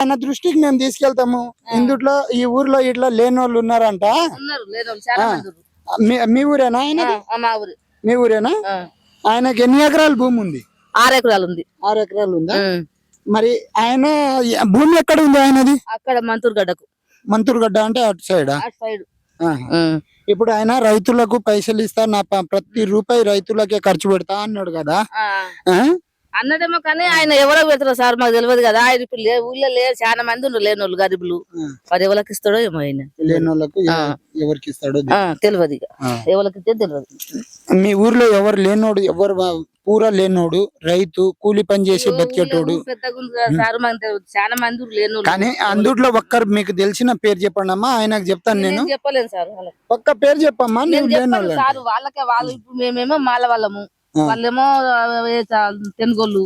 ఆయన దృష్టికి మేము తీసుకెళ్తాము. ఇందుట్లో ఈ ఊర్లో ఇట్లా లేని వాళ్ళు ఉన్నారంట. మీ ఊరేనా ఆయన మా ఊరు. మీ ఊరేనా. ఆయనకి ఎన్ని ఎకరాల భూమి ఉంది? ఆరు ఎకరాలు ఉంది ఆరు ఎకరాలు ఉందా. మరి ఆయన భూమి ఎక్కడ ఉంది ఆయనది? అక్కడ మంతూరు గడ్డకు. మంతూరుగడ్డ అంటే అటు సైడ్? సైడ్. ఇప్పుడు ఆయన రైతులకు పైసలు ఇస్తా నా ప్రతి రూపాయి రైతులకే ఖర్చు పెడతా అన్నాడు కదా. ఆ? అన్నదేమో కానీ ఆయన ఎవరికి పెడతారో సార్ మాకు తెలియదు కదా. ఆయన ఇప్పుడు లే- ఊళ్ళో లేరు చాలా మంది ఉన్నారు లేని వాళ్ళు గరీబులు. మరి ఎవరికి ఇస్తాడో ఏమో ఆయన. లేని వాళ్ళకు ఎవ- ఎవరికి ఇస్తాడో తెలియదు ఇక. ఎవరికి ఇస్తే తెలియదు. మీ ఊర్లో ఎవరు లేనోడు ఎవరు పూరా లేనోడు రైతు కూలి పని చేసి బతికేటోడు. చాలా మంది లేని. కానీ అందుట్లో ఒక్కరు మీకు తెలిసిన పేరు చెప్పండి అమ్మా ఆయనకు చెప్తాను నేను చెప్పలేను సార్. ఒక్క పేరు చెప్పమ్మా నేను వాళ్ళకే వాళ్ళు మేమేమో మాల వాళ్ళము. వాళ్ళేమో తెనుగోళ్ళు.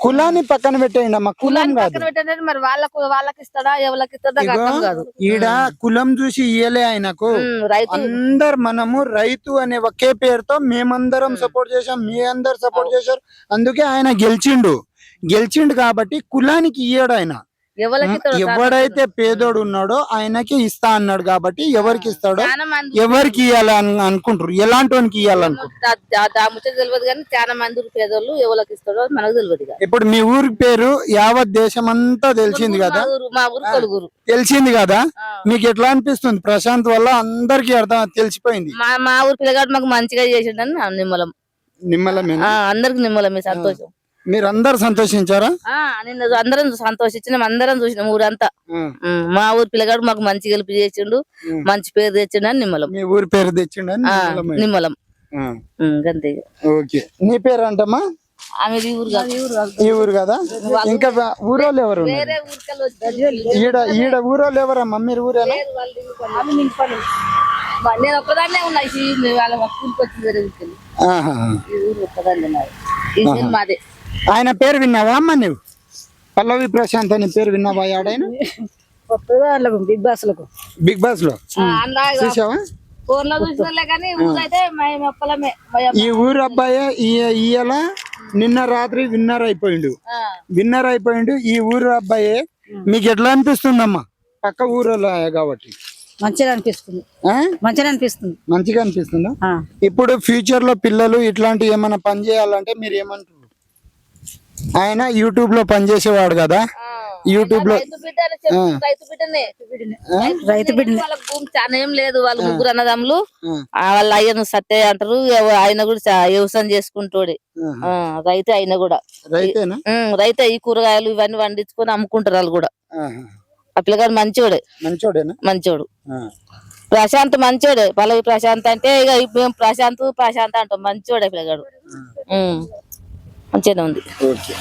కులాన్ని పక్కన పెట్టేయండి అమ్మా కులం కులాన్ని కాదు. పక్కన పెట్టండి మరి వాళ్ళకు వాళ్ళకి ఇస్తాడా ఎవరికి ఇస్తాడా కాదు. ఈడ కులం చూసి ఇయ్యలే ఆయనకు. అందరు మనము రైతు అనే ఒకే పేరుతో మేమందరం సపోర్ట్ చేసాం మీ అందరు సపోర్ట్ చేశారు. అందుకే ఆయన గెలిచిండు. గెలిచిండు కాబట్టి కులానికి ఇయ్యాడు ఆయన. ఎవడైతే పేదోడు ఉన్నాడో ఆయనకి ఇస్తా అన్నాడు కాబట్టి ఎవరికి ఇస్తాడో ఎవరికి ఇయ్యాలి అని అనుకుంటారు ఎలాంటి వానికి ముచ్చట తెలియదు కానీ చాలా మంది పేదోళ్ళు ఎవరికి ఇస్తాడో మనకు తెలియదు ఇప్పుడు మీ ఊరి పేరు యావత్ దేశం అంతా తెలిసింది కదా? మా ఊరు కొడుగురు. తెలిసింది కదా. మీకు ఎట్లా అనిపిస్తుంది? ప్రశాంత్ వల్ల అందరికి అర్థం తెలిసిపోయింది. మా ఊరు పిల్లగాడు మాకు మంచిగా చేసిండని నిమ్మలం. నిమ్మలమేనా? ఆ, అందరికి నిమ్మలమే సంతోషం. మీరు అందరు సంతోషించారా? ఆ నిన్న అందరం సంతోషించినాం అందరం చూసినాం ఊరంతా. మా ఊరు పిల్లగాడు మాకు మంచి గెలుపు చేసిండు. మంచి పేరు తెచ్చిండు అని నిమ్మలం. మీ ఊరి పేరు తెచ్చిండని ఆ, నిమ్మలమే. నిమ్మలం. ఆ, ఉమ్, గంతే. ఇక. ఓకే. నీ పేరు అంటమ్మా ఆమె ఈ ఊరు కాదు. ఈ ఊరు కదా. ఇంకా వా- ఊరోళ్ళు ఎవరు ఉన్నారు? వేరే ఊరికెళ్ళి వచ్చి ఈడ ఈడ ఊరోళ్ళు ఎవరమ్మా? మీరు ఊరేనా? నేను ఒక్కదాన్నే ఉన్నా ఈ మేము వాళ్ళ స్కూల్కి వచ్చి వేరే ఊరికెళ్ళి ఆహా. ఈ ఊరు ఒక్కదాన్నే నాది ఈ ఊరు మాదే. ఆయన పేరు విన్నావా అమ్మా నువ్వు? పల్లవి ప్రశాంత్ అని పేరు విన్నావా ఆడైన? బిగ్ బాస్లకు. బిగ్ బాస్లో? చూసావా? చూసినలే కానీ ఊరైతే ఈ ఊరు అబ్బాయి ఇయ్యాల నిన్న రాత్రి విన్నర్ అయిపోయిండు. విన్నర్ అయిపోయిండు ఈ ఊరు అబ్బాయి. మీకు ఎట్లా అనిపిస్తుందమ్మా? పక్క ఊరు కాబట్టి. మంచిగా అనిపిస్తుంది. ఆ? మంచిగా అనిపిస్తుంది. మంచిగా అనిపిస్తుందా. ఇప్పుడు ఫ్యూచర్లో పిల్లలు ఇట్లాంటి ఏమైనా పని చేయాలంటే మీరు ఏమంటారు? ఆయన యూట్యూబ్లో పని చేసేవాడు కదా. యూట్యూబ్లో రైతు బిడ్డనే. రైతు బిడ్డ వాళ్ళకి భూమి చాలా ఏం లేదు వాళ్ళు ముగ్గురు అన్నదమ్ములు. వాళ్ళ అయ్యను సత్య అంటారు ఆయన కూడా వ్యవసాయం చేసుకుంటోడే. రైతే ఆయన కూడా. రైతే ఈ కూరగాయలు ఇవన్నీ పండించుకొని అమ్ముకుంటారు వాళ్ళు కూడా. ఆ పిల్లగాడు మంచోడే. మంచోడేనా? మంచోడు. ప్రశాంత్ మంచోడే. పల్లవి ప్రశాంత్ అంటే ఇక మేము ప్రశాంత్ ప్రశాంత్ అంటాం. మంచోడే పిల్లగాడు. ఉమ్, మంచిగానే ఉంది. ఓకే.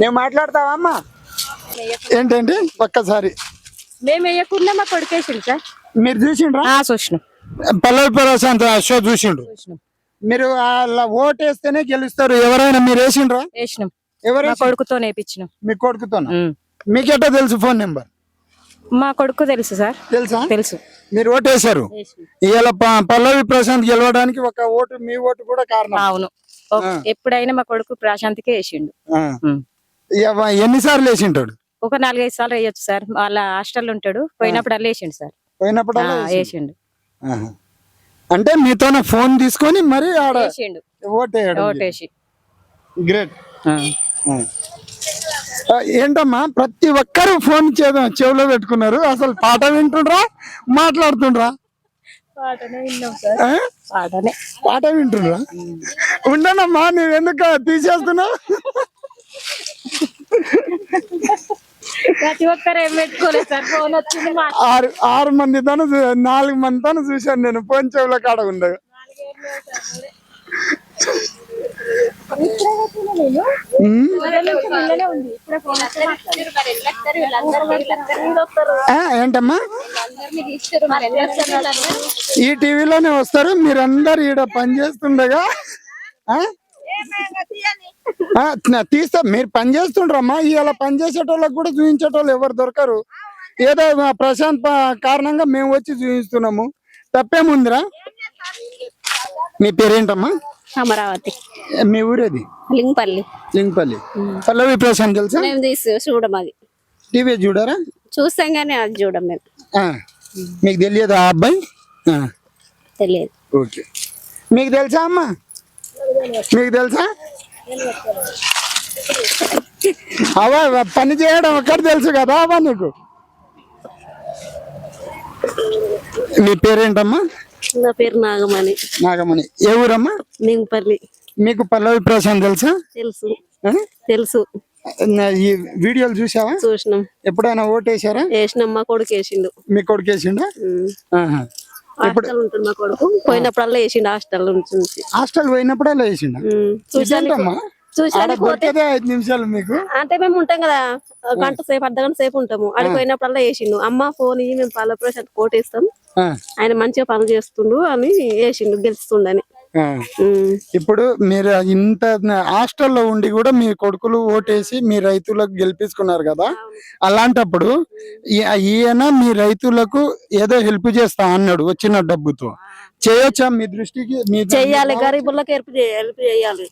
నేను మాట్లాడతావా అమ్మా ఏంటండి? ఒక్కసారి. మేము వేయకుండా మా కొడుకేసిండు సార్. మీరు చూసిండ్రా? చూసినాం. పల్లవి ప్రశాంత్ షో చూసిండ్రు మీరు అలా ఓటేస్తేనే గెలుస్తారు. ఎవరైనా మీరు వేసిండ్రా? వేసినాం. ఎవరు మా కొడుకుతో నేర్పించినాం. మీ కొడుకుతో మీకెట్టా తెలుసు ఫోన్ నెంబర్? మా కొడుకు తెలుసు సార్. తెలుసా? తెలుసు. మీరు ఓటేశారు ఇవాళ ప- పల్లవి ప్రశాంత్ గెలవడానికి ఒక ఓటు మీ ఓటు కూడా కారణం. అవును. ఎప్పుడైనా మా కొడుకు ప్రశాంత్కే వేసిండు. ఎన్నిసార్లు వేసింటాడు? ఒక నాలుగైదు సార్లు వేయొచ్చు సార్. వాళ్ళ హాస్టల్ ఉంటాడు. పోయినప్పుడు అలా వేసిండు సార్. పోయినప్పుడు వేసిండు? అంటే మీతోనే ఫోన్ తీసుకొని మరి ఆడ వేసిండు. ఓటేసి. గ్రేట్. ఏంటమ్మా ప్రతి ఒక్కరు ఫోన్ చేద్దాం చెవిలో పెట్టుకున్నారు. అసలు పాట వింటుండ్రా? మాట్లాడుతుండ్రా? పాట వింటుండ్రా? ఉండనమ్మా నువ్వు ఎందుకు తీసేస్తున్నావు ప్రతి ఒక్కరు ఏం పెట్టుకోలేదు సార్ ఫోన్ వచ్చింది ఆరు ఆరు మంది తను నాలుగు మంది తను చూశాను నేను ఫోన్ చెవుల కాడ ఉండదు ఏంటమ్మా? ఈ టీవీలోనే వస్తారు మీరందరు ఈడ పని చేస్తుండగా తీస్తా. మీరు పని చేస్తుండ్రమ్మా. ఇలా పని చేసేటోళ్ళకి కూడా చూపించేటోళ్ళు ఎవరు దొరకరు. ఏదో మా ప్రశాంత్ కారణంగా మేము వచ్చి చూపిస్తున్నాము తప్పేముందిరా? మీ పేరేంటమ్మా? అమరావతి. మీ ఊరేది? లింగపల్లి. లింగపల్లి. పల్లవి ప్రశాంత్ తెలుసా? మేము తీసి చూడం అది. టీవీ చూడరా? చూస్తాం కానీ అది చూడం మేము. ఆ. మీకు తెలియదు ఆ అబ్బాయి? ఆ. తెలియదు. ఓకే. మీకు తెలుసా అమ్మా? మీకు తెలుసా? అవా పని చేయడం ఒక్కడ తెలుసు కదా అవా నీకు. మీ పేరేంటమ్మా? నా పేరు నాగమణి. నాగమణి. ఏ ఊరమ్మా? లింగపల్లి మీకు పల్లవి ప్రశాంత్ తెలుసా? తెలుసు? తెలుసు. ఈ వీడియోలు చూసావా? చూసినాం. ఎప్పుడైనా ఓటేసారా వేసినాం మా కొడుకు వేసిండు మీ కొడుకు వేసిండా. హాస్టల్ ఉంటుంది మా కొడుకు. పోయినప్పుడల్లా వేసిండు హాస్టల్ హాస్టల్ పోయినప్పుడు అలా వేసిండా నిమిషాలు మీకు? అంటే మేము ఉంటాం కదా గంట సేపు అర్ధ గంట సేపు ఉంటాము. అడిగి పోయినప్పుడల్లా వేసిండు అమ్మ ఫోన్ మేము పాల ప్రశాంత్ కోటేస్తాం. ఆయన మంచిగా పని చేస్తుండు అని వేసిండు గెలుస్తుండని. ఇప్పుడు మీరు ఇంత హాస్టల్లో ఉండి కూడా మీ కొడుకులు ఓటేసి మీ రైతులకు గెలిపించుకున్నారు కదా? అలాంటప్పుడు ఈ- ఈయన మీ రైతులకు ఏదో హెల్ప్ చేస్తా అన్నాడు వచ్చిన డబ్బుతో. చేయొచ్చా మీ దృష్టికి? మీ చెయ్యాలి గరీబులకు హెల్ప్ చేయాలి.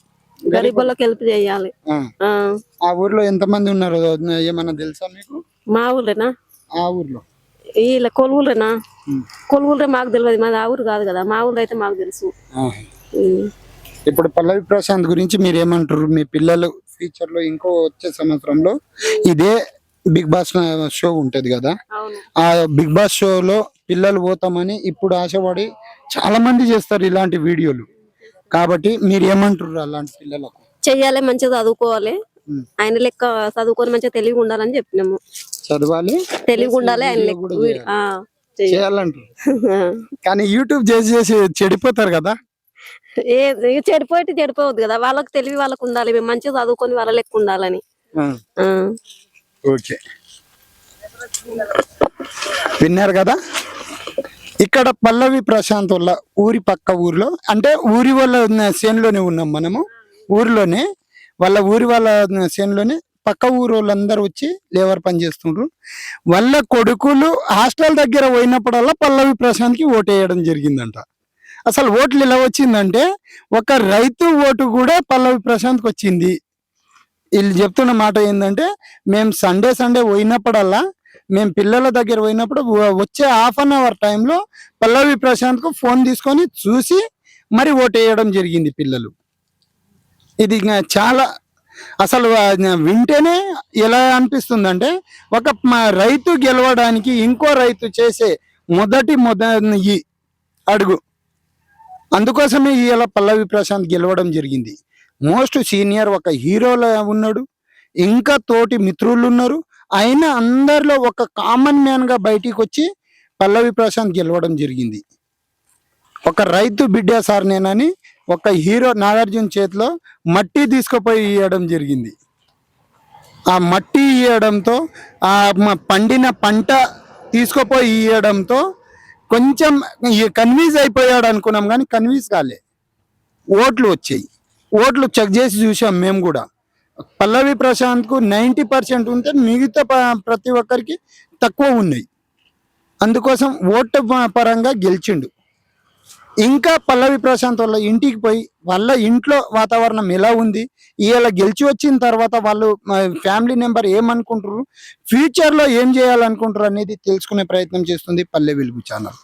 గరీబులకు హెల్ప్ చేయాలి. ఆ. ఊర్లో ఎంతమంది ఉన్నారు? ఏమన్నా తెలుసా మీకు? మా ఊర్లేనా? ఆ ఊర్లో. వీళ్ళ కొలువులేనా? ఉమ్. కొలువులే మాకు తెలియదు మాది ఆ ఊరు కాదు కదా. మా ఊర్లో అయితే మాకు తెలుసు. ఇప్పుడు పల్లవి ప్రశాంత్ గురించి మీరు ఏమంటారు మీ పిల్లలు ఫ్యూచర్లో ఇంకో వచ్చే సంవత్సరంలో ఇదే బిగ్ బాస్ షో ఉంటది కదా. ఆ బిగ్ బాస్ షోలో పిల్లలు పోతామని ఇప్పుడు ఆశపడి చాలా మంది చేస్తారు ఇలాంటి వీడియోలు. కాబట్టి మీరు ఏమంటారు అలాంటి పిల్లలకు? చెయ్యాలి మంచిగా చదువుకోవాలి. ఆయన లెక్క చదువుకొని మంచిగా తెలివి ఉండాలని చెప్పినాము. చదవాలి. తెలివి ఉండాలి ఆయన లెక్క. చేయాలంటారు. కానీ యూట్యూబ్ చేసి చేసి చెడిపోతారు కదా? ఏ చెడిపోయి చెడిపోవద్దు కదా. వాళ్ళకి తెలివి వాళ్ళకు ఉండాలి. మేము మంచిగా చదువుకొని వాళ్ళ లెక్క ఉండాలని. ఓకే. విన్నారు కదా? ఇక్కడ పల్లవి ప్రశాంత్ వల్ల ఊరి పక్క ఊర్లో అంటే ఊరి వాళ్ళ సేన్లోనే ఉన్నాం మనము. ఊరిలోనే వాళ్ళ ఊరి వాళ్ళ సేన్లోనే పక్క ఊరు వాళ్ళందరూ వచ్చి లేబర్ పని చేస్తుండ్రు. వాళ్ళ కొడుకులు హాస్టల్ దగ్గర పోయినప్పుడల్లా పల్లవి ప్రశాంత్కి ఓటేయడం జరిగిందంట. అసలు ఓట్లు ఎలా వచ్చిందంటే ఒక రైతు ఓటు కూడా పల్లవి ప్రశాంత్కి వచ్చింది. వీళ్ళు చెప్తున్న మాట ఏంటంటే మేము సండే సండే పోయినప్పుడల్లా మేము పిల్లల దగ్గర పోయినప్పుడు వచ్చే హాఫ్ అన్ అవర్ టైంలో పల్లవి ప్రశాంత్కు ఫోన్ తీసుకొని చూసి మరి ఓటేయడం జరిగింది పిల్లలు. ఇది చాలా అసలు వింటేనే ఎలా అనిపిస్తుందంటే ఒక రైతు గెలవడానికి ఇంకో రైతు చేసే మొదటి మొద ఈ అడుగు. అందుకోసమే ఇలా పల్లవి ప్రశాంత్ గెలవడం జరిగింది. మోస్ట్ సీనియర్ ఒక హీరోలా ఉన్నాడు. ఇంకా తోటి మిత్రులు ఉన్నారు. అయినా అందరిలో ఒక కామన్ మ్యాన్గా బయటికి వచ్చి పల్లవి ప్రశాంత్ గెలవడం జరిగింది. ఒక రైతు బిడ్డ సార్ నేనని ఒక హీరో నాగార్జున చేతిలో మట్టి తీసుకుపోయి ఇవ్వడం జరిగింది. ఆ మట్టి ఇవ్వడంతో ఆ పండిన పంట తీసుకుపోయి ఇవ్వడంతో కొంచెం కన్వీన్స్ అయిపోయాడు అనుకున్నాం కానీ కన్వీన్స్ కాలే. ఓట్లు వచ్చాయి. ఓట్లు చెక్ చేసి చూసాం మేము కూడా. పల్లవి ప్రశాంత్కు నైంటీ పర్సెంట్ ఉంటే మిగతా ప్రతి ఒక్కరికి తక్కువ ఉన్నాయి. అందుకోసం ఓటు ప- పరంగా గెలిచిండు. ఇంకా పల్లవి ప్రశాంత్ వాళ్ళ ఇంటికి పోయి వాళ్ళ ఇంట్లో వాతావరణం ఎలా ఉంది? ఇలా గెలిచి వచ్చిన తర్వాత వాళ్ళు ఫ్యామిలీ మెంబర్ ఏమనుకుంటారు ఫ్యూచర్లో ఏం చేయాలనుకుంటారు అనేది తెలుసుకునే ప్రయత్నం చేస్తుంది పల్లె వెలుగు ఛానల్.